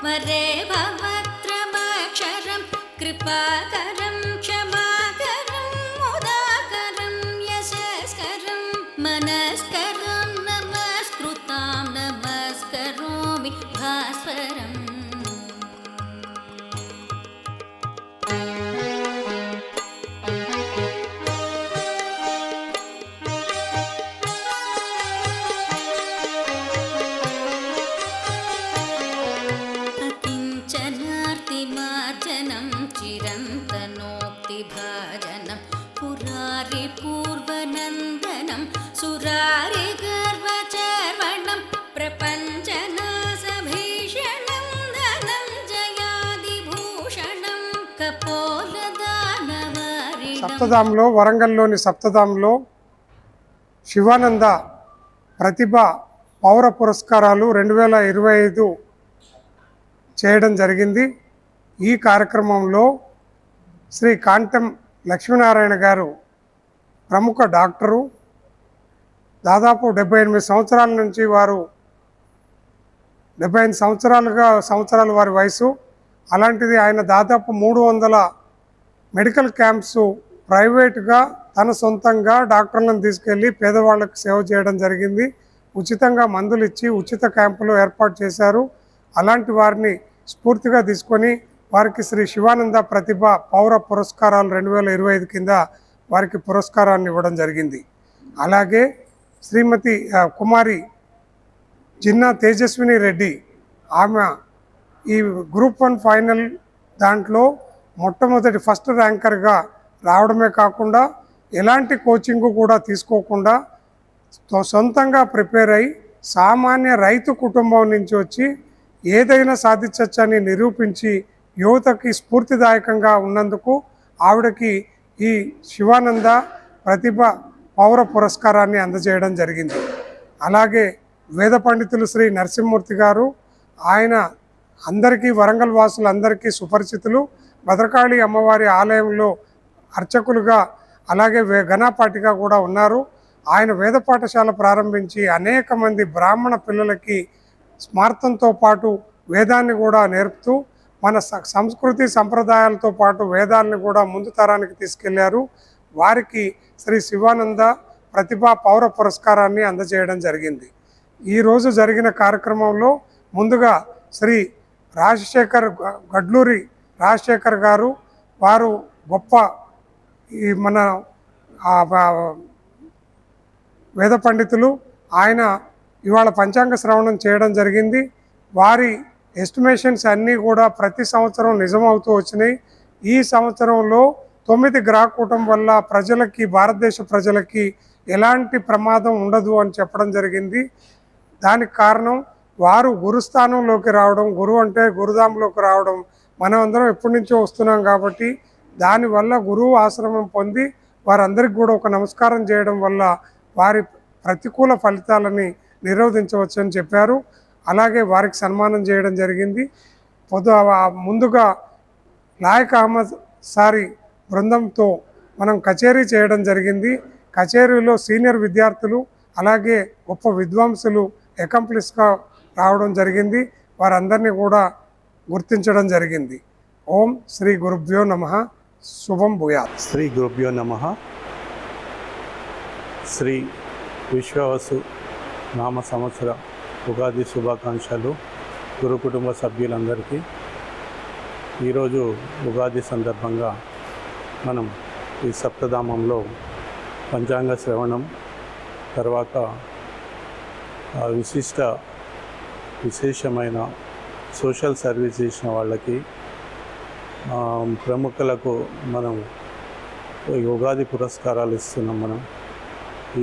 वरं वरे भवत्रमक्षरं कृपाकरं क्षमाकरं సప్తధాంలో వరంగల్లోని సప్తధాంలో శివానంద ప్రతిభ పౌర పురస్కారాలు రెండు వేల ఇరవై ఐదు చేయడం జరిగింది. ఈ కార్యక్రమంలో శ్రీ కాంతం లక్ష్మీనారాయణ గారు ప్రముఖ డాక్టరు. దాదాపు డెబ్బై ఎనిమిది సంవత్సరాల నుంచి వారు డెబ్బై ఎనిమిది సంవత్సరాలుగా సంవత్సరాలు వారి వయసు. అలాంటిది ఆయన దాదాపు మూడు వందల మెడికల్ క్యాంప్స్ ప్రైవేట్గా తన సొంతంగా డాక్టర్లను తీసుకెళ్ళి పేదవాళ్ళకు సేవ చేయడం జరిగింది. ఉచితంగా మందులు ఇచ్చి ఉచిత క్యాంపులు ఏర్పాటు చేశారు. అలాంటి వారిని స్ఫూర్తిగా తీసుకొని వారికి శ్రీ శివానంద ప్రతిభ పౌర పురస్కారాలు రెండు వేల ఇరవై ఐదు కింద వారికి పురస్కారాన్ని ఇవ్వడం జరిగింది. అలాగే శ్రీమతి కుమారి జిన్నా తేజస్విని రెడ్డి ఆమె ఈ గ్రూప్ వన్ ఫైనల్ దాంట్లో మొట్టమొదటి ఫస్ట్ ర్యాంకర్గా రావడమే కాకుండా ఎలాంటి కోచింగ్ కూడా తీసుకోకుండా సొంతంగా ప్రిపేర్ అయి సామాన్య రైతు కుటుంబం నుంచి వచ్చి ఏదైనా సాధించవచ్చని నిరూపించి యువతకి స్ఫూర్తిదాయకంగా ఉన్నందుకు ఆవిడకి ఈ శివానంద ప్రతిభ పౌర పురస్కారాన్ని అందజేయడం జరిగింది. అలాగే వేద పండితులు శ్రీ నరసింహమూర్తి గారు ఆయన అందరికీ వరంగల్ వాసులందరికీ సుపరిచితులు భద్రకాళి అమ్మవారి ఆలయంలో అర్చకులుగా అలాగే వే కూడా ఉన్నారు. ఆయన వేద పాఠశాల ప్రారంభించి అనేక మంది బ్రాహ్మణ పిల్లలకి స్మార్థంతో పాటు వేదాన్ని కూడా నేర్పుతూ మన స- సంస్కృతి సంప్రదాయాలతో పాటు వేదాలను కూడా ముందు తరానికి తీసుకెళ్ళారు. వారికి శ్రీ శివానంద ప్రతిభా పౌర పురస్కారాన్ని అందజేయడం జరిగింది. ఈరోజు జరిగిన కార్యక్రమంలో ముందుగా శ్రీ రాజశేఖర్ గడ్లూరి రాజశేఖర్ గారు వారు గొప్ప ఈ మన వేద పండితులు. ఆయన ఇవాళ పంచాంగ శ్రవణం చేయడం జరిగింది. వారి ఎస్టిమేషన్స్ అన్నీ కూడా ప్రతి సంవత్సరం నిజమవుతూ వచ్చినాయి. ఈ సంవత్సరంలో తొమ్మిది గ్రహ కూటం వల్ల ప్రజలకి భారతదేశ ప్రజలకి ఎలాంటి ప్రమాదం ఉండదు అని చెప్పడం జరిగింది. దానికి కారణం వారు గురుస్థానంలోకి రావడం గురువు అంటే గురుధాంలోకి రావడం మనం అందరం ఎప్పటి నుంచో వస్తున్నాం కాబట్టి దానివల్ల గురువు ఆశ్రమం పొంది వారందరికీ కూడా ఒక నమస్కారం చేయడం వల్ల వారి ప్రతికూల ఫలితాలని నిరోధించవచ్చు అని చెప్పారు. అలాగే వారికి సన్మానం చేయడం జరిగింది. పొద్దు ముందుగా లాయక్ అహ్మద్ సారి బృందంతో మనం కచేరీ చేయడం జరిగింది. కచేరీలో సీనియర్ విద్యార్థులు అలాగే గొప్ప విద్వాంసులు అకంప్లిస్గా రావడం జరిగింది. వారందరినీ కూడా గుర్తించడం జరిగింది. ఓం శ్రీ గురుభ్యో నమ. శుభం భూయాత్. శ్రీ గురుభ్యో నమ. శ్రీ విశ్వవసు నామ సంవత్సర ఉగాది శుభాకాంక్షలు గురు కుటుంబ సభ్యులందరికీ. ఈరోజు ఉగాది సందర్భంగా మనం ఈ సప్తధామంలో పంచాంగ శ్రవణం తర్వాత ఆ విశిష్ట విశేషమైన సోషల్ సర్వీస్ చేసిన వాళ్ళకి ప్రముఖులకు మనం ఉగాది పురస్కారాలు ఇస్తున్నాం మనం.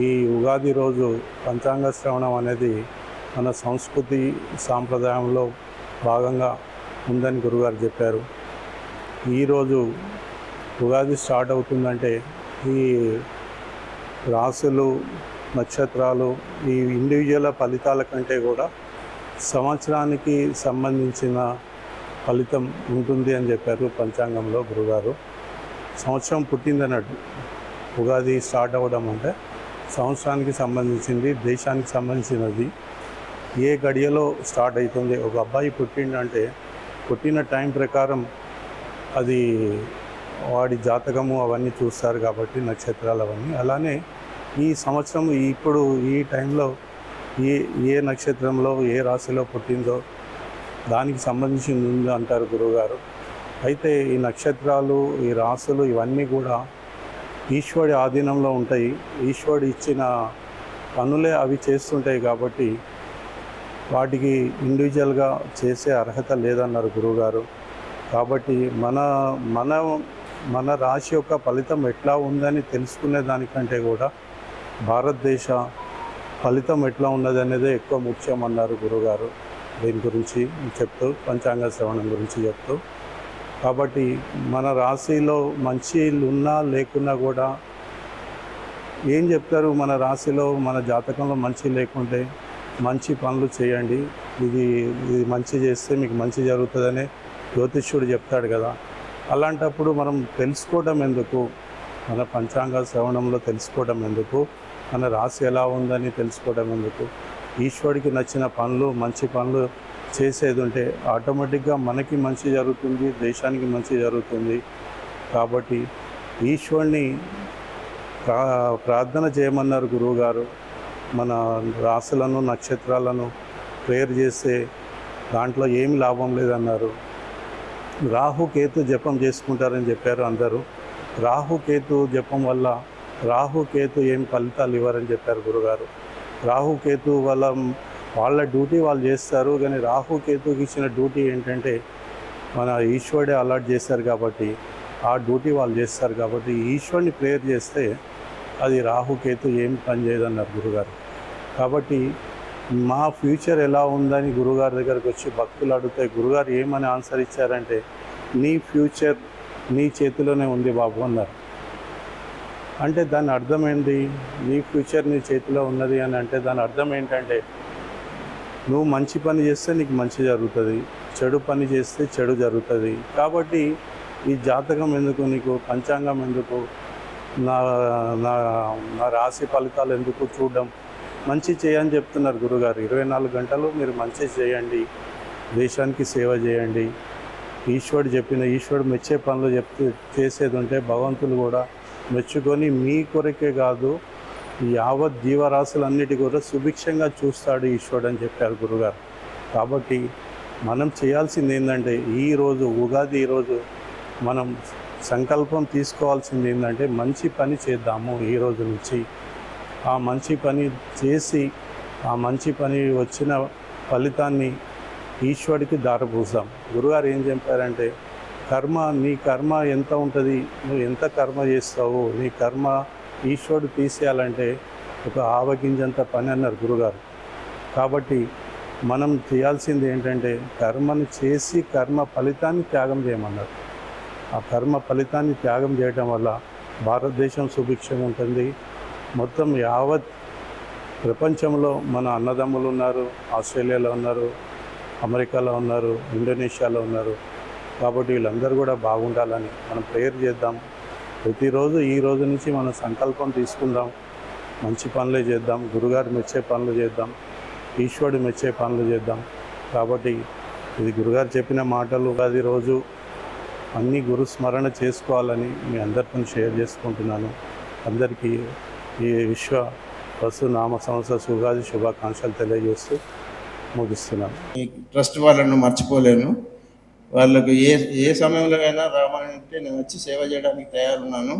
ఈ ఉగాది రోజు పంచాంగ శ్రవణం అనేది మన సంస్కృతి సాంప్రదాయంలో భాగంగా ఉందని గురుగారు చెప్పారు. ఈరోజు ఉగాది స్టార్ట్ అవుతుందంటే ఈ రాసులు నక్షత్రాలు ఈ ఇండివిజువల్ ఫలితాల కంటే కూడా సంవత్సరానికి సంబంధించిన ఫలితం ఉంటుంది అని చెప్పారు పంచాంగంలో గురుగారు. సంవత్సరం పుట్టిందన్నట్టు ఉగాది స్టార్ట్ అవ్వడం అంటే సంవత్సరానికి సంబంధించింది దేశానికి సంబంధించినది. ఏ గడియలో స్టార్ట్ అవుతుంది ఒక అబ్బాయి పుట్టిండంటే పుట్టిన టైం ప్రకారం అది వాడి జాతకము అవన్నీ చూస్తారు కాబట్టి నక్షత్రాలు అవన్నీ. అలానే ఈ సంవత్సరం ఇప్పుడు ఈ టైంలో ఏ ఏ నక్షత్రంలో ఏ రాశిలో పుట్టిందో దానికి సంబంధించింది ఉంది అంటారు గురువుగారు. అయితే ఈ నక్షత్రాలు ఈ రాసులు ఇవన్నీ కూడా ఈశ్వరుడి ఆధీనంలో ఉంటాయి. ఈశ్వరుడు ఇచ్చిన పనులే అవి చేస్తుంటాయి కాబట్టి వాటికి ఇండివిజువల్గా చేసే అర్హత లేదన్నారు గురువుగారు. కాబట్టి మన మన మన రాశి యొక్క ఫలితం ఎట్లా ఉందని తెలుసుకునే దానికంటే కూడా భారతదేశ ఫలితం ఎట్లా ఉన్నది అనేదే ఎక్కువ ముఖ్యం అన్నారు గురుగారు. దీని గురించి చెప్తూ పంచాంగ శ్రవణం గురించి చెప్తూ. కాబట్టి మన రాశిలో మంచి ఉన్నా లేకున్నా కూడా ఏం చెప్తారు? మన రాశిలో మన జాతకంలో మంచి లేకుంటే మంచి పనులు చేయండి. ఇది ఇది మంచి చేస్తే మీకు మంచి జరుగుతుందని జ్యోతిష్యుడు చెప్తాడు కదా. అలాంటప్పుడు మనం తెలుసుకోవడం ఎందుకు? మన పంచాంగ శ్రవణంలో తెలుసుకోవడం ఎందుకు? మన రాశి ఎలా ఉందని తెలుసుకోవడం ఎందుకు? ఈశ్వరుడికి నచ్చిన పనులు మంచి పనులు చేసేది ఉంటే ఆటోమేటిక్గా మనకి మంచి జరుగుతుంది దేశానికి మంచి జరుగుతుంది. కాబట్టి ఈశ్వరుని ప్రా ప్రార్థన చేయమన్నారు గురువుగారు. మన రాశులను నక్షత్రాలను ప్రేయర్ చేస్తే దాంట్లో ఏమి లాభం లేదన్నారు. రాహు కేతు జపం చేసుకుంటారని చెప్పారు అందరూ. రాహు కేతు జపం వల్ల రాహు కేతు ఏం ఫలితాలు ఇవ్వరని చెప్పారు గురుగారు. రాహు కేతు వల్ల వాళ్ళ డ్యూటీ వాళ్ళు చేస్తారు కానీ రాహు కేతుకి ఇచ్చిన డ్యూటీ ఏంటంటే మన ఈశ్వరుడే అలాట్ చేశారు కాబట్టి ఆ డ్యూటీ వాళ్ళు చేస్తారు కాబట్టి ఈశ్వరుని ప్రేయర్ చేస్తే అది రాహు కేతు ఏం పని చేయదన్నారు గురుగారు. కాబట్టి మా ఫ్యూచర్ ఎలా ఉందని గురుగారి దగ్గరకు వచ్చి భక్తులు అడిగితే గురుగారు ఏమని ఆన్సర్ ఇచ్చారంటే నీ ఫ్యూచర్ నీ చేతిలోనే ఉంది బాబు అన్నారు. అంటే దాని అర్థం ఏంటి నీ ఫ్యూచర్ నీ చేతిలో ఉన్నది అని అంటే దాని అర్థం ఏంటంటే నువ్వు మంచి పని చేస్తే నీకు మంచి జరుగుతుంది చెడు పని చేస్తే చెడు జరుగుతుంది. కాబట్టి ఈ జాతకం ఎందుకు నీకు పంచాంగం ఎందుకు నా నా నా రాశి ఫలితాలు ఎందుకు చూడడం? మంచి చేయని చెప్తున్నారు గురుగారు. ఇరవై నాలుగు గంటలు మీరు మంచి చేయండి దేశానికి సేవ చేయండి. ఈశ్వరుడు చెప్పిన ఈశ్వరుడు మెచ్చే పనులు చెప్తే చేసేది ఉంటే భగవంతులు కూడా మెచ్చుకొని మీ కొరకే కాదు యావత్ జీవరాశులన్నిటి కూడా సుభిక్షంగా చూస్తాడు ఈశ్వరుడు అని చెప్పారు గురుగారు. కాబట్టి మనం చేయాల్సింది ఏంటంటే ఈరోజు ఉగాది ఈరోజు మనం సంకల్పం తీసుకోవాల్సింది ఏంటంటే మంచి పని చేద్దాము ఈ రోజు నుంచి. ఆ మంచి పని చేసి ఆ మంచి పని వచ్చిన ఫలితాన్ని ఈశ్వరుడికి దారపూసాం గురుగారు ఏం చెప్పారంటే కర్మ నీ కర్మ ఎంత ఉంటుంది? నువ్వు ఎంత కర్మ చేస్తావు? నీ కర్మ ఈశ్వరుడు తీసేయాలంటే ఒక ఆవగింజంత పని అన్నారు గురుగారు. కాబట్టి మనం చేయాల్సింది ఏంటంటే కర్మను చేసి కర్మ ఫలితాన్ని త్యాగం చేయమన్నారు. ఆ కర్మ ఫలితాన్ని త్యాగం చేయడం వల్ల భారతదేశం సుభిక్షం ఉంటుంది. మొత్తం యావత్ ప్రపంచంలో మన అన్నదమ్ములు ఉన్నారు ఆస్ట్రేలియాలో ఉన్నారు అమెరికాలో ఉన్నారు ఇండోనేషియాలో ఉన్నారు. కాబట్టి వీళ్ళందరూ కూడా బాగుండాలని మనం ప్రేయర్ చేద్దాం. ప్రతిరోజు ఈ రోజు నుంచి మనం సంకల్పం తీసుకుందాం. మంచి పనులు చేద్దాం. గురుగారు మెచ్చే పనులు చేద్దాం. ఈశ్వరుడు మెచ్చే పనులు చేద్దాం. కాబట్టి ఇది గురుగారు చెప్పిన మాటలు అది రోజు అన్ని గురు స్మరణ చేసుకోవాలని మీ అందరితో షేర్ చేసుకుంటున్నాను. అందరికీ ఈ విశ్వ వసు నామ సంవత్సర సుగాది శుభాకాంక్షలు తెలియజేస్తూ ముగిస్తున్నాను. ట్రస్ట్ వాళ్ళను మర్చిపోలేను. వాళ్ళకు ఏ ఏ సమయంలో అయినా రామానంటే నేను వచ్చి సేవ చేయడానికి తయారున్నాను.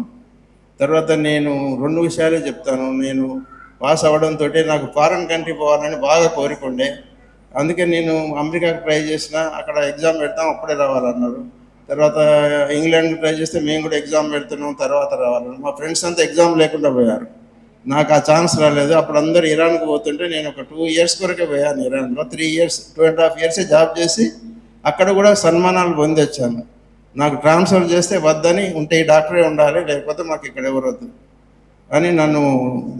తర్వాత నేను రెండు విషయాలే చెప్తాను. నేను పాస్ అవ్వడంతో నాకు ఫారెన్ కంట్రీ పోవాలని బాగా కోరికుండే అందుకే నేను అమెరికాకు ట్రై చేసిన అక్కడ ఎగ్జామ్ పెడతాం అప్పుడే రావాలన్నారు. తర్వాత ఇంగ్లాండ్ ట్రై చేస్తే మేము కూడా ఎగ్జామ్ పెడుతున్నాం తర్వాత రావాలన్నారు. మా ఫ్రెండ్స్ అంతా ఎగ్జామ్ లేకుండా పోయారు. నాకు ఆ ఛాన్స్ రాలేదు. అప్పుడు అందరూ ఇరాన్కి పోతుంటే నేను ఒక టూ ఇయర్స్ వరకే పోయాను ఇరాన్లో. Three years two and half ఇయర్సే job చేసి అక్కడ కూడా సన్మానాలు పొందొచ్చాను. నాకు ట్రాన్స్ఫర్ చేస్తే వద్దని ఉంటే ఈ డాక్టరే ఉండాలి లేకపోతే మాకు ఇక్కడ ఎవరు వద్దు అని నన్ను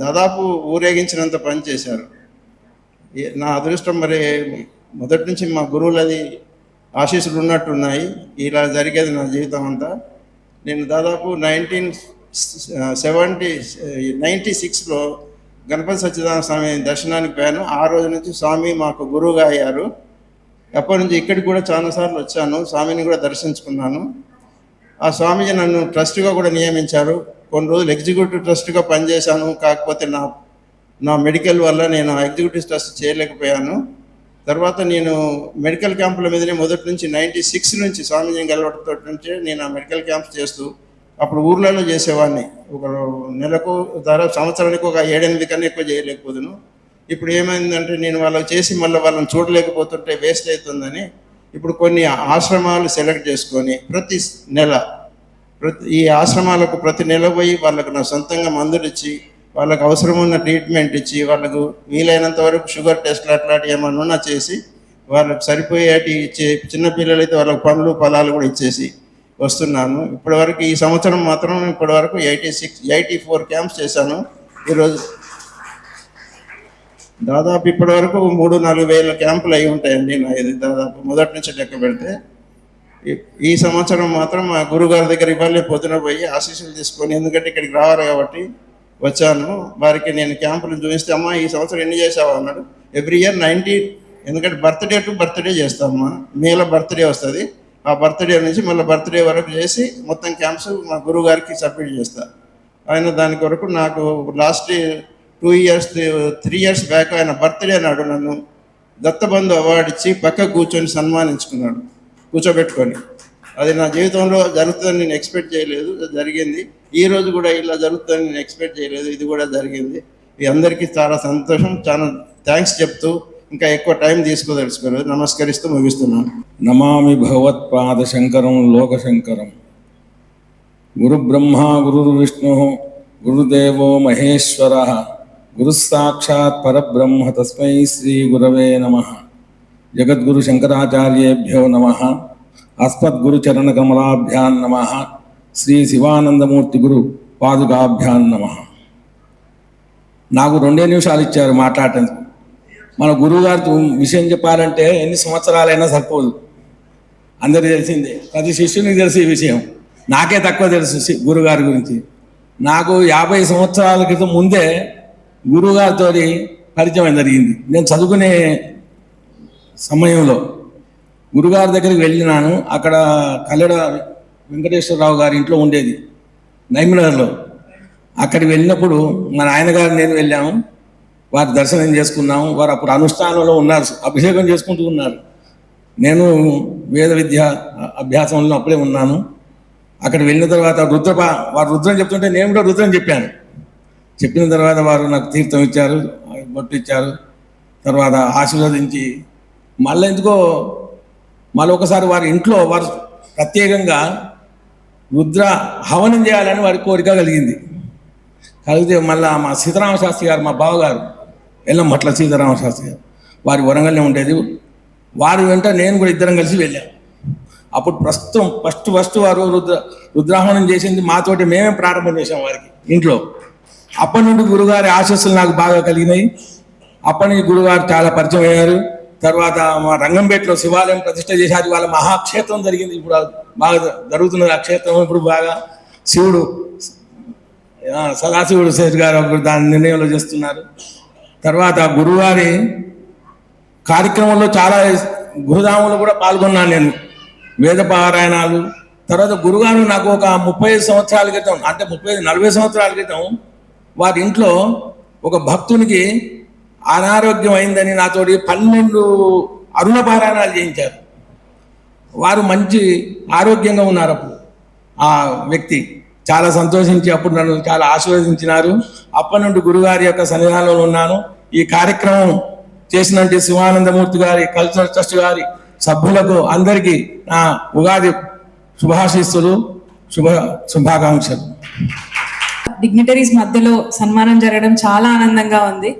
దాదాపు ఊరేగించినంత పని చేశారు. నా అదృష్టం మరి మొదటి నుంచి మా గురువులది ఆశీస్సులు ఉన్నట్టున్నాయి ఇలా జరిగేది నా జీవితం అంతా. నేను దాదాపు నైన్టీన్ సెవెంటీ నైంటీ సిక్స్లో గణపతి సత్యనారాయణ స్వామి దర్శనానికి పోయాను. ఆ రోజు నుంచి స్వామి మాకు గురువుగా అయ్యారు. అప్పటి నుంచి ఇక్కడికి కూడా చాలాసార్లు వచ్చాను. స్వామిని కూడా దర్శించుకున్నాను. ఆ స్వామిజీ నన్ను ట్రస్ట్గా కూడా నియమించారు. కొన్ని రోజులు ఎగ్జిక్యూటివ్ ట్రస్ట్గా పనిచేశాను. కాకపోతే నా నా మెడికల్ వల్ల నేను ఎగ్జిక్యూటివ్ ట్రస్ట్ చేయలేకపోయాను తర్వాత నేను మెడికల్ క్యాంపుల మీదనే మొదటి నుంచి నైంటీ సిక్స్ నుంచి స్వామిజీని కలవడంతో నుంచి నేను ఆ మెడికల్ క్యాంప్స్ చేస్తూ అప్పుడు ఊర్లలో చేసేవాడిని. ఒక నెలకు ధర సంవత్సరానికి ఒక ఏడెనిమిది కన్నా ఎక్కువ చేయలేకపోదును. ఇప్పుడు ఏమైందంటే నేను వాళ్ళకి చేసి మళ్ళీ వాళ్ళని చూడలేకపోతుంటే వేస్ట్ అవుతుందని ఇప్పుడు కొన్ని ఆశ్రమాలు సెలెక్ట్ చేసుకొని ప్రతి నెల ప్రతి ఈ ఆశ్రమాలకు ప్రతి నెల పోయి వాళ్ళకు నా సొంతంగా మందులు ఇచ్చి వాళ్ళకు అవసరం ఉన్న ట్రీట్మెంట్ ఇచ్చి వాళ్ళకు వీలైనంత వరకు షుగర్ టెస్ట్లు అట్లాంటివి ఏమన్నా ఉన్నా చేసి వాళ్ళకు సరిపోయేటి ఇచ్చే చిన్న పిల్లలైతే వాళ్ళకి పండ్లు పొలాలు కూడా ఇచ్చేసి వస్తున్నాను. ఇప్పటివరకు ఈ సంవత్సరం మాత్రం ఇప్పటివరకు eighty six eighty four camps చేశాను. ఈరోజు దాదాపు ఇప్పటి వరకు మూడు నాలుగు వేల క్యాంపులు అయి ఉంటాయండి. నా ఇది దాదాపు మొదటి నుంచి లెక్క పెడితే. ఈ- ఈ సంవత్సరం మాత్రం మా గురుగారి దగ్గర ఇవ్వాలి పొద్దున పోయి ఆశీస్సులు తీసుకొని ఎందుకంటే ఇక్కడికి రావాలి కాబట్టి వచ్చాను. వారికి నేను క్యాంపులు చూపిస్తే అమ్మా ఈ సంవత్సరం ఎన్ని చేసావు? అన్నాడు. ఎవ్రీ ఇయర్ నైంటీ ఎందుకంటే బర్త్డే టు బర్త్డే చేస్తామమ్మా మేలో బర్త్డే వస్తుంది. ఆ బర్త్డే నుంచి మళ్ళీ బర్త్డే వరకు చేసి మొత్తం క్యాంప్స్ మా గురుగారికి సబ్మిట్ చేస్తా. ఆయన దాని కొరకు నాకు last two years three years back ఆయన బర్త్డే నాడు నన్ను దత్తబంధు అవార్డు ఇచ్చి పక్క కూర్చొని సన్మానించుకున్నాడు కూర్చోబెట్టుకొని. అది నా జీవితంలో జరుగుతుందని నేను ఎక్స్పెక్ట్ చేయలేదు జరిగింది. ఈ రోజు కూడా ఇలా జరుగుతుందని నేను ఎక్స్పెక్ట్ చేయలేదు ఇది కూడా జరిగింది. మీ అందరికీ చాలా సంతోషం చాలా థ్యాంక్స్ చెప్తూ ఇంకా ఎక్కువ టైం తీసుకోదలుచుకోలేదు. నమస్కరిస్తూ ముగిస్తున్నాను. నమామి భగవత్పాద శంకరం లోక శంకరం. గురు బ్రహ్మ గురు విష్ణు గురుదేవో మహేశ్వర. గురుస్సాక్షాత్ పరబ్రహ్మ తస్మై శ్రీ గురవే నమ. జగద్గురు శంకరాచార్యేభ్యో నమ. అస్మద్గురు చరణ కమలాభ్యాం నమ. శ్రీ శివానందమూర్తి గురు పాదుకాభ్యాం నమ. నాకు రెండే నిమిషాలు ఇచ్చారు మాట్లాడటానికి మన గురువుగారితో విషయం చెప్పాలంటే ఎన్ని సంవత్సరాలైనా సరిపోదు. అందరికీ తెలిసిందే ప్రతి శిష్యునికి తెలిసి ఈ విషయం. నాకే తక్కువ తెలుసు గురుగారి గురించి. నాకు యాభై సంవత్సరాల క్రితం ముందే గురువుగారితో పరిచయం జరిగింది? నేను చదువుకునే సమయంలో గురుగారి దగ్గరికి వెళ్ళినాను. అక్కడ కల్లెడ వెంకటేశ్వరరావు గారి ఇంట్లో ఉండేది నైమినగర్లో అక్కడికి వెళ్ళినప్పుడు మా నాయనగారు నేను వెళ్ళాము. వారి దర్శనం చేసుకున్నాము. వారు అప్పుడు అనుష్ఠానంలో ఉన్నారు. అభిషేకం చేసుకుంటూ ఉన్నారు. నేను వేద విద్య అభ్యాసంలో అప్పుడే ఉన్నాను. అక్కడ వెళ్ళిన తర్వాత రుద్ర వారు రుద్రం చెప్తుంటే నేను కూడా రుద్రం చెప్పాను. చెప్పిన తర్వాత వారు నాకు తీర్థం ఇచ్చారు బొట్టు ఇచ్చారు. తర్వాత ఆశీర్వదించి మళ్ళీ ఎందుకో మళ్ళీ ఒకసారి వారి ఇంట్లో వారు ప్రత్యేకంగా రుద్ర హవనం చేయాలని వారి కోరిక కలిగింది. కలిగితే మళ్ళా మా సీతారామ శాస్త్రి గారు మా బావగారు ఎల్లమ్మట్ల సీతారామ శాస్త్రి గారు వారి వరంగల్నే ఉండేది. వారి వెంట నేను కూడా ఇద్దరం కలిసి వెళ్ళాం. అప్పుడు ప్రస్తుతం ఫస్ట్ ఫస్ట్ వారు రుద్ర రుద్రాహ్వానం చేసింది మాతోటి మేమే ప్రారంభం చేసాం వారికి ఇంట్లో. అప్పటి నుండి గురుగారి ఆశస్సులు నాకు బాగా కలిగినాయి. అప్పటి నుంచి గురుగారు చాలా పరిచయం అయ్యారు. తర్వాత మా రంగంపేటలో శివాలయం ప్రతిష్ట చేశారు. వాళ్ళ మహాక్షేత్రం జరిగింది. ఇప్పుడు బాగా జరుగుతున్నది ఆ క్షేత్రం ఇప్పుడు బాగా శివుడు సదాశివుడు శేష్ గారు ఒకరు దాని నిర్ణయంలో చేస్తున్నారు. తర్వాత గురువారి కార్యక్రమంలో చాలా గురుదాములు కూడా పాల్గొన్నాను నేను. వేద పారాయణాలు. తర్వాత గురుగారు నాకు ఒక ముప్పై సంవత్సరాల క్రితం అంటే ముప్పై నలభై సంవత్సరాల క్రితం వారి ఇంట్లో ఒక భక్తునికి అనారోగ్యం అయిందని నాతోటి పన్నెండు అరుణ పారాయణాలు చేయించారు. వారు మంచి ఆరోగ్యంగా ఉన్నారు అప్పుడు. ఆ వ్యక్తి చాలా సంతోషించి అప్పుడు నన్ను చాలా ఆశీర్వదించినారు. అప్పటి నుండి గురుగారి యొక్క సన్నిధానంలో ఉన్నాను. ఈ కార్యక్రమం చేసినట్టు శివానందమూర్తి గారి కల్చరల్ ట్రస్ట్ గారి సభ్యులకు అందరికీ నా ఉగాది శుభాశీస్సులు శుభ శుభాకాంక్షలు. డిగ్నిటరీస్ మధ్యలో సన్మానం జరగడం చాలా ఆనందంగా ఉంది.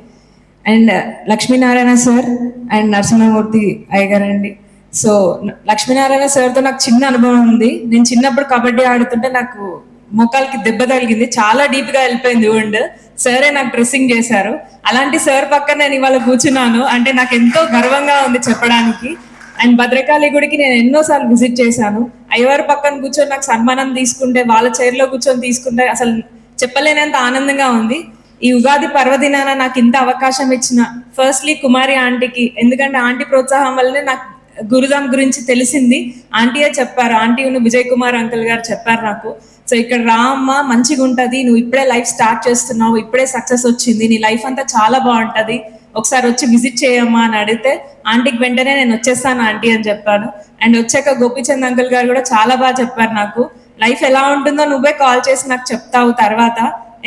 And Lakshminarayana sir and Narasimhamurthy అయ్యగారండి. So Lakshminarayana సార్తో నాకు చిన్న అనుభవం ఉంది. నేను చిన్నప్పుడు కబడ్డీ ఆడుతుంటే నాకు మోకాలకి దెబ్బ తగిలింది. చాలా డీప్గా వెళ్ళిపోయింది ఉండ్ సరే నాకు డ్రెస్సింగ్ చేశారు. అలాంటి సార్ పక్కన నేను ఇవాళ కూర్చున్నాను. అంటే నాకు ఎంతో గర్వంగా ఉంది చెప్పడానికి. అండ్ భద్రకాళి గుడికి నేను ఎన్నోసార్లు విజిట్ చేశాను. అయ్యవారి పక్కన కూర్చొని నాకు సన్మానం తీసుకుంటే వాళ్ళ చైర్లో కూర్చొని తీసుకుంటే అసలు చెప్పలేనంత ఆనందంగా ఉంది. ఈ ఉగాది పర్వదినాన నాకు ఇంత అవకాశం ఇచ్చిన ఫస్ట్లీ కుమారి ఆంటీకి ఎందుకంటే ఆంటీ ప్రోత్సాహం వల్లనే నాకు గురుదాం గురించి తెలిసింది. ఆంటీయే చెప్పారు ఆంటీ ఉన్న విజయ్ కుమార్ అంకుల్ గారు చెప్పారు నాకు. సో ఇక్కడ రా అమ్మ మంచిగా ఉంటుంది. నువ్వు ఇప్పుడే లైఫ్ స్టార్ట్ చేస్తున్నావు ఇప్పుడే సక్సెస్ వచ్చింది. నీ లైఫ్ అంతా చాలా బాగుంటది. ఒకసారి వచ్చి విజిట్ చేయమ్మా అని అడిగితే ఆంటీకి వెంటనే నేను వచ్చేస్తాను ఆంటీ అని చెప్పాను. అండ్ వచ్చాక గోపీచంద్ అంకుల్ గారు కూడా చాలా బాగా చెప్పారు నాకు. లైఫ్ ఎలా ఉంటుందో నువ్వే కాల్ చేసి నాకు చెప్తావు తర్వాత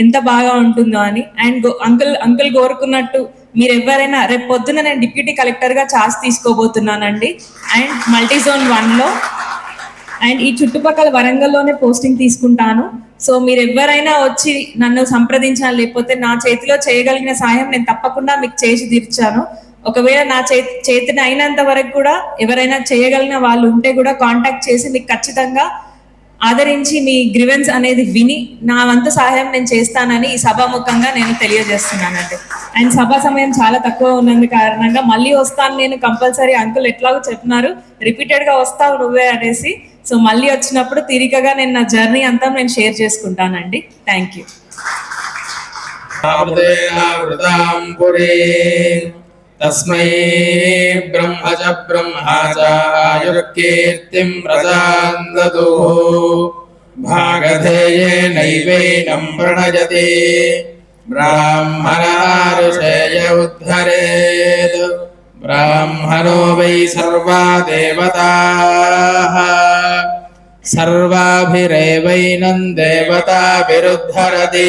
ఎంత బాగా ఉంటుందో అని. అండ్ అంకుల్ అంకుల్ కోరుకున్నట్టు మీరు ఎవరైనా రేపు పొద్దున నేను డిప్యూటీ కలెక్టర్గా ఛార్జ్ తీసుకోబోతున్నానండి. అండ్ మల్టీ జోన్ వన్లో అండ్ ఈ చుట్టుపక్కల వరంగల్లోనే పోస్టింగ్ తీసుకుంటాను. సో మీరు ఎవరైనా వచ్చి నన్ను సంప్రదించాలి లేకపోతే నా చేతిలో చేయగలిగిన సాయం నేను తప్పకుండా మీకు చేసి తీర్చాను. ఒకవేళ నా చేతి చేతిని అయినంత వరకు కూడా ఎవరైనా చేయగలిగిన వాళ్ళు ఉంటే కూడా కాంటాక్ట్ చేసి మీకు ఖచ్చితంగా ఆదరించి మీ గ్రివెన్స్ అనేది విని నా వంతు సహాయం నేను చేస్తానని ఈ సభాముఖంగా నేను తెలియజేస్తున్నానండి. అండ్ సభా సమయం చాలా తక్కువ ఉన్నందు కారణంగా మళ్ళీ వస్తాను నేను కంపల్సరీ. అంకుల్ ఎట్లాగో చెప్పినారు రిపీటెడ్గా వస్తావు నువ్వే అనేసి. సో మళ్ళీ వచ్చినప్పుడు తీరికగా నేను నా జర్నీ అంతా నేను షేర్ చేసుకుంటానండి. థ్యాంక్ యూ तस्मै ब्रह्म च ब्रह्मा चायुर्कीर्तिं प्रदान् ददुः भागधेयेनैवैनं प्रणयति ब्राह्मणारुषेय उद्धरेत् ब्राह्मणो वै सर्वा देवताः सर्वाभिरेवैनं देवताभिरुद्धरति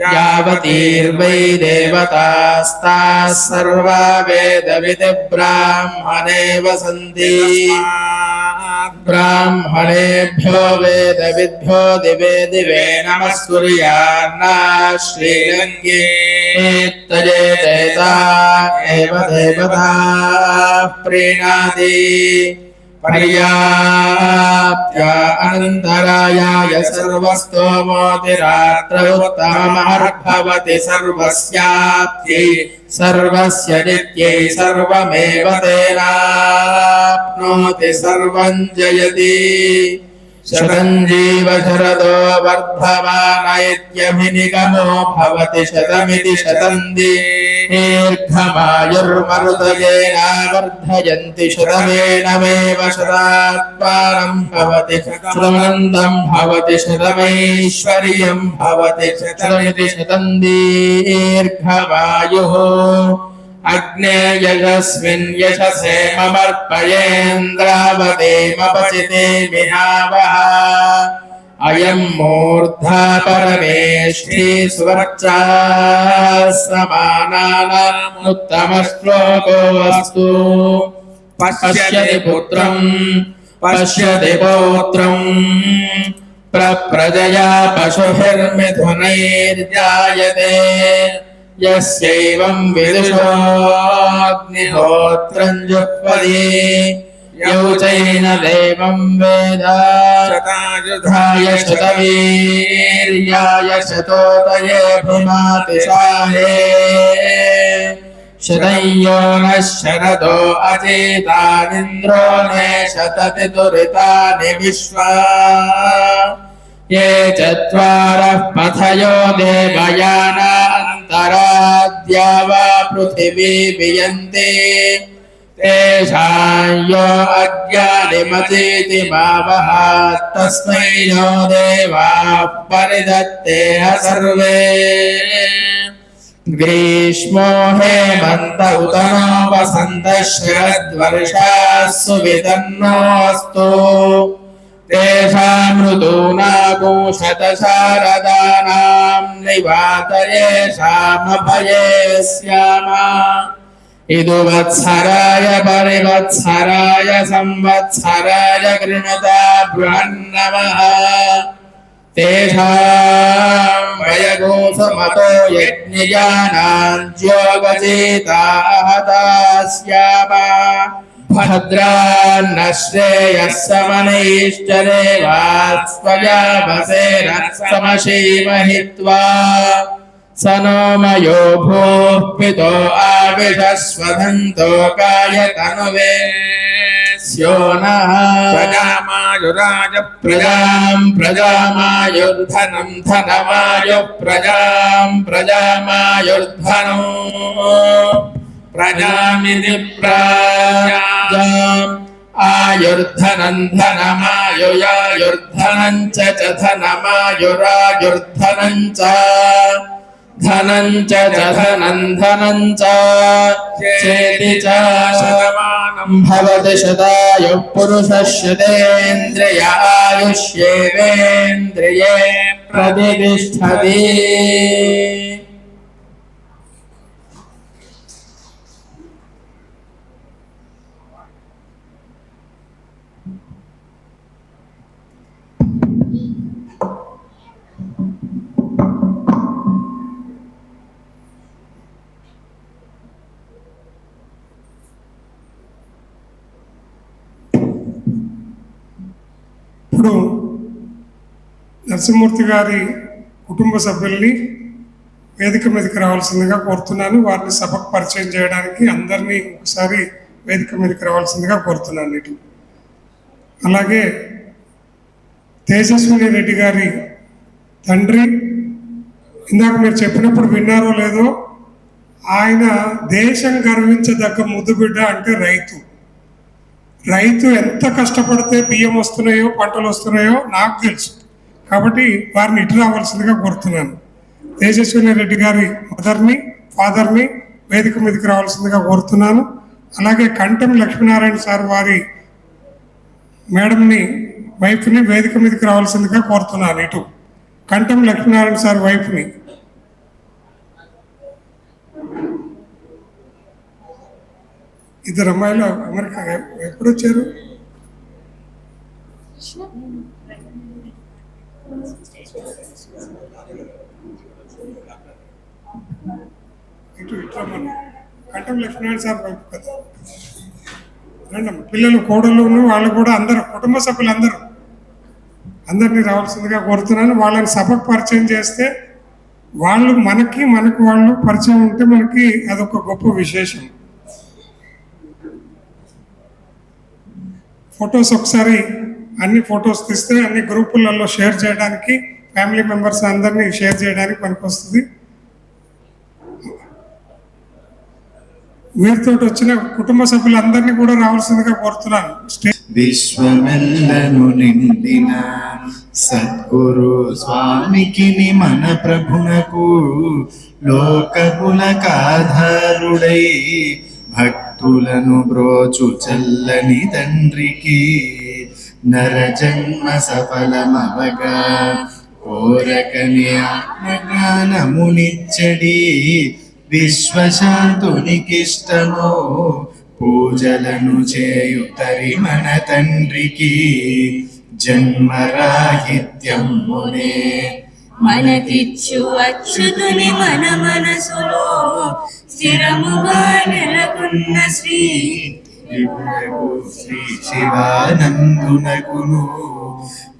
यावतीर्वै देवतास्ताः सर्वा वेदविधिब्राह्मणे वसन्ति ब्राह्मणेभ्यो वेदविद्भ्यो दिवे दिवे नमः सूर्यान्ना श्रीरङ्गे तये देता एव देवता प्रीणाति पर्याप्त्या अनन्तरायाय सर्वस्तोमोतिरात्र उत्तममर्भवति सर्वस्याप्त्यै सर्वस्य नित्यै सर्वमेव तेनाप्नोति सर्वं जयति शतञ्जीव शरदो वर्धमान इत्यभिनिगमो भवति शतमिति शतन्ति दीर्घमायुर्मरुतयेनावर्धयन्ति शतमेनमेव शतात्मानं भवति शतमनन्तं भवति शतमैश्वर्यं भवति शतमिति शतं दीर्घमायुः अग्ने यशस्मिन् यशसे ममर्पयेन्द्रावदेमपचिते विहावः अयम् मूर्धा परमेष्ठी सुवर्चा समानानामुत्तमश्लोकोऽस्तु पश्यति पुत्रम् पश्यति पौत्रम् प्रप्रजया पशुभिर्मिथुनैर्जायते यस्यैवम् विदुषोऽग्निहोत्रम् जुह्वति यौचैन देवम् वेद शतायुधाय शतवीर्याय शतोदये भूमातिशाये शतयो नः शरदो अचेतानिन्द्रो ने शतति दुरितानि विश्वा ये चत्वारः पथयो देवयानान्तराद्या वा पृथिवी वियन्ते तेषां यो अज्ञानिमतीति भावः तस्मै यो देवाः परिदत्तेह सर्वे ग्रीष्मो हेमन्त उत नो वसन्तः शरद्वर्षाः सुविदन्नोऽस्तु तेषां ऋतूनागोशतशारदानां निवातयेषामभये स्याम इदुवत्सराय परिवत्सराय संवत्सराय गृणता बृहन्नमः तेषां वयगोसमतो यज्ञजानाञ्ज्योगजेताहता स्याम भद्रान्नश्रेयस्सवनैश्चरेवास्त्वयावसेरत्समशीमहित्वा स नो मयो भूः पितो आविधस्वधन्तो कायतनुवे स्यो नः प्रजामायुराजप्रजाम् प्रजामायुर्धनम् धनमायुप्रजाम् प्रजामायुर्धनो प्रजामिति प्राजा आयुर्धनन्धनमायुयायुर्धनञ्च च धनमायुरायुर्धनञ्च धनञ्च च धनन्धनञ्च चेति च शतमानम् भवति शतायुः पुरुषः शतेन्द्रियायुष्येवेन्द्रिये प्रतिष्ठति ఇప్పుడు నరసింహమూర్తి గారి కుటుంబ సభ్యుల్ని వేదిక మీదకి రావాల్సిందిగా కోరుతున్నాను. వారిని సభకు పరిచయం చేయడానికి అందరినీ ఒకసారి వేదిక మీదకి రావాల్సిందిగా కోరుతున్నాను ఇటు. అలాగే తేజస్విని రెడ్డి గారి తండ్రి ఇందాక మీరు చెప్పినప్పుడు విన్నారో లేదో ఆయన దేశం గర్వించదగ్గ ముద్దుబిడ్డ అంటే రైతు. రైతు ఎంత కష్టపడితే బియ్యం వస్తున్నాయో పంటలు వస్తున్నాయో నాకు తెలుసు. కాబట్టి వారిని ఇటు రావాల్సిందిగా కోరుతున్నాను. తేజస్విని రెడ్డి గారి మదర్ని ఫాదర్ని వేదిక మీదకి రావాల్సిందిగా కోరుతున్నాను. అలాగే కంటెం లక్ష్మీనారాయణ సార్ వారి మేడంని వైఫ్ని వేదిక మీదకి రావాల్సిందిగా కోరుతున్నాను ఇటు. కంటెం లక్ష్మీనారాయణ సార్ వైఫ్ని ఇద్దరు అమ్మాయిలు అమెరికా ఎప్పుడు వచ్చారు? ఇటు ఇట్లా రమ్మని కంటం లక్ష్మీనారాయణ సార్ వైపు కదా. రండమ్మ. పిల్లలు కోడలు వాళ్ళు కూడా అందరూ కుటుంబ సభ్యులు అందరూ అందరినీ రావాల్సిందిగా కోరుతున్నాను. వాళ్ళని సభకు పరిచయం చేస్తే వాళ్ళు మనకి మనకు వాళ్ళు పరిచయం ఉంటే మనకి అదొక గొప్ప విశేషం. ఫొటోస్ ఒకసారి అన్ని ఫొటోస్ తీస్తే అన్ని గ్రూపులలో షేర్ చేయడానికి ఫ్యామిలీ మెంబర్స్ అందరినీ షేర్ చేయడానికి పనికొస్తుంది. వీరితో వచ్చిన కుటుంబ సభ్యులందరినీ కూడా రావాల్సిందిగా కోరుతున్నాను. విశ్వమెల్లను నిండిన సద్గురు స్వామికి మన ప్రభునకు లోకములకాధారుడై భక్తులను బ్రోచు చల్లని తండ్రికి. నరజన్మ సఫలమవగా కోరకని ఆత్మజ్ఞానమునిచ్చడి విశ్వశాంతునికిష్టమో పూజలను చేయుతరి మన తండ్రికి. జన్మరాహిత్యం మునే మనకిచ్చు అచ్యుతుని మన మనసులో స్థిరముగా నెలకొన్న శ్రీ శ్రీ శివానందునకును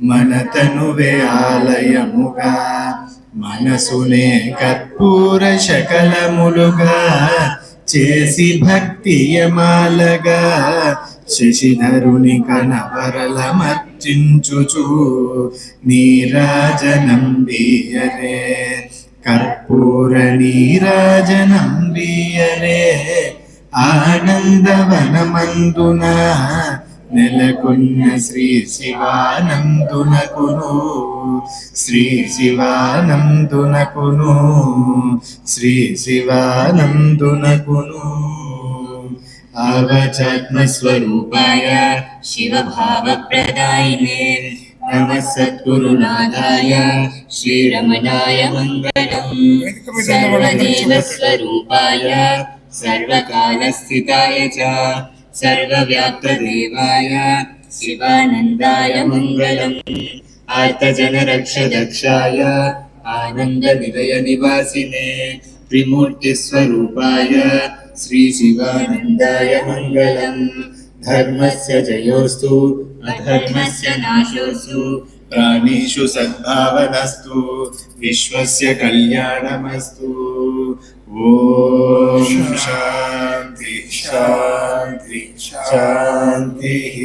మన తనువే ఆలయముగా మనసునే కర్పూర శకలములుగా చేసి భక్తి యమాలగా శశిధరుని కనవరలమర్పించి నర్చించుచు నీరాజనం బీయరే కర్పూర నీరాజనం తండ్రియనే ఆనందవనమందున నెలకొన్న శ్రీ శివానందునకును శ్రీ శివానందునకును శ్రీ శివానందునకును. ఆవచాత్మ స్వరూపాయ శివ భావ ప్రదాయినే सद्गुरुनाथाय श्रीरमणाय मङ्गलम्। सर्वदेवस्वरूपाय, सर्वकालस्थिताय च, सर्वव्याप्तदेवाय शिवानन्दाय मङ्गलम्। आर्तजनरक्षदक्षाय, आनन्दनिलयनिवासिने, त्रिमूर्तिस्वरूपाय श्रीशिवानन्दाय मङ्गलम्। धर्मस्य जयोस्तु अधर्मस्य नाशोऽस्तु प्राणिषु सद्भावनस्तु विश्वस्य कल्याणमस्तु ॐ शान्ति शान्ति शान्तिः